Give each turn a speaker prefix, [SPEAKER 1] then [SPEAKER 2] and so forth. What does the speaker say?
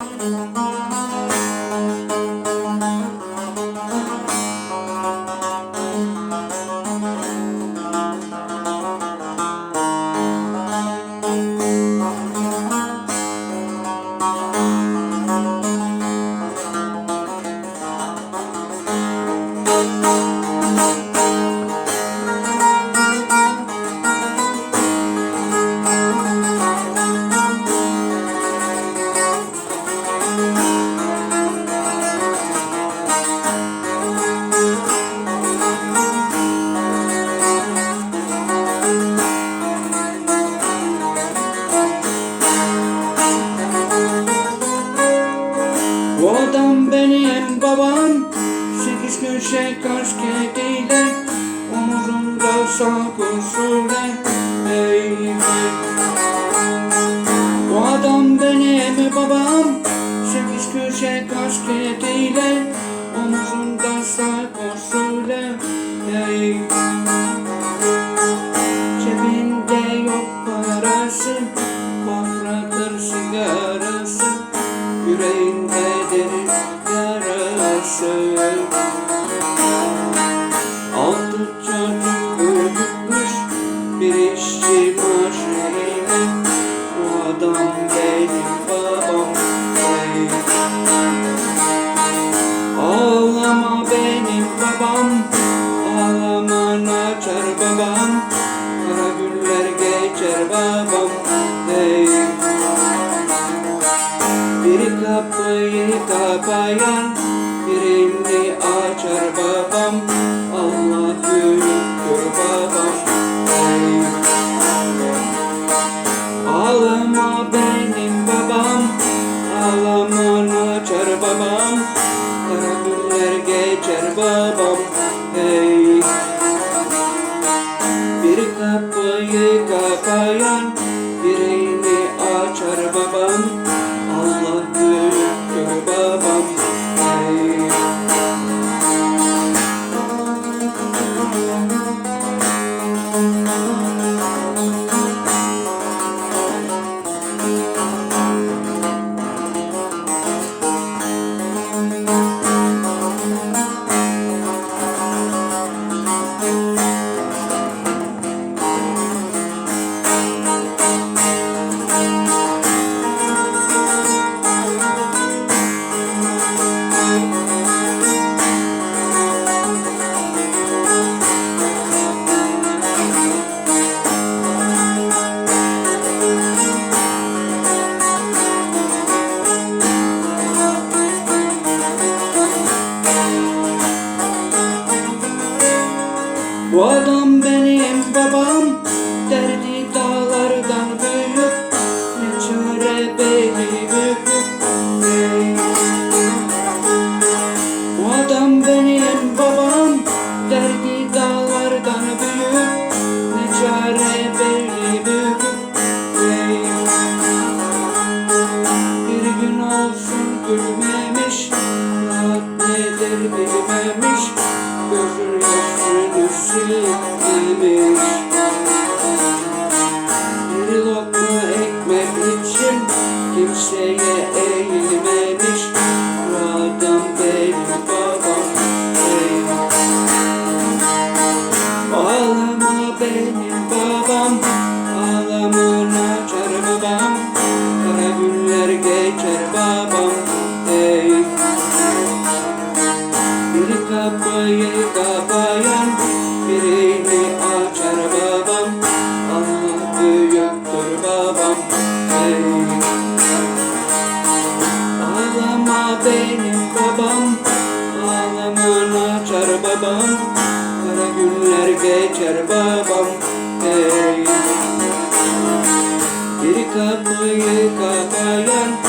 [SPEAKER 1] Bu Köşe kaş kediyle Omuzumda sak usulü Hey hey Bu adam benim babam. Sekiz köşe kaş kediyle Omuzumda sak usulü Hey Cebinde yok parası çocuk büyütmüş Bir işçi maaşıyla Bu adam benim babam hey. Ağlama benim babam Ağlama naçar babam Kara geçer babam hey. Bir kapıyı kapayan birini açar babam Allah büyüktür babam hey. Ağlama benim babam Ağlama açar babam Kara günler geçer babam hey. Bir kapıyı kapayan birini Bu olsun gülmemiş Rahat nedir bilmemiş. Gözün yaşını silmemiş Bir kapıyı kapayan birini açar babam Allah büyüktür babam hey. Ağlama benim babam Ağlama naçar babam Kara günler geçer babam hey. Bir kapıyı kapayan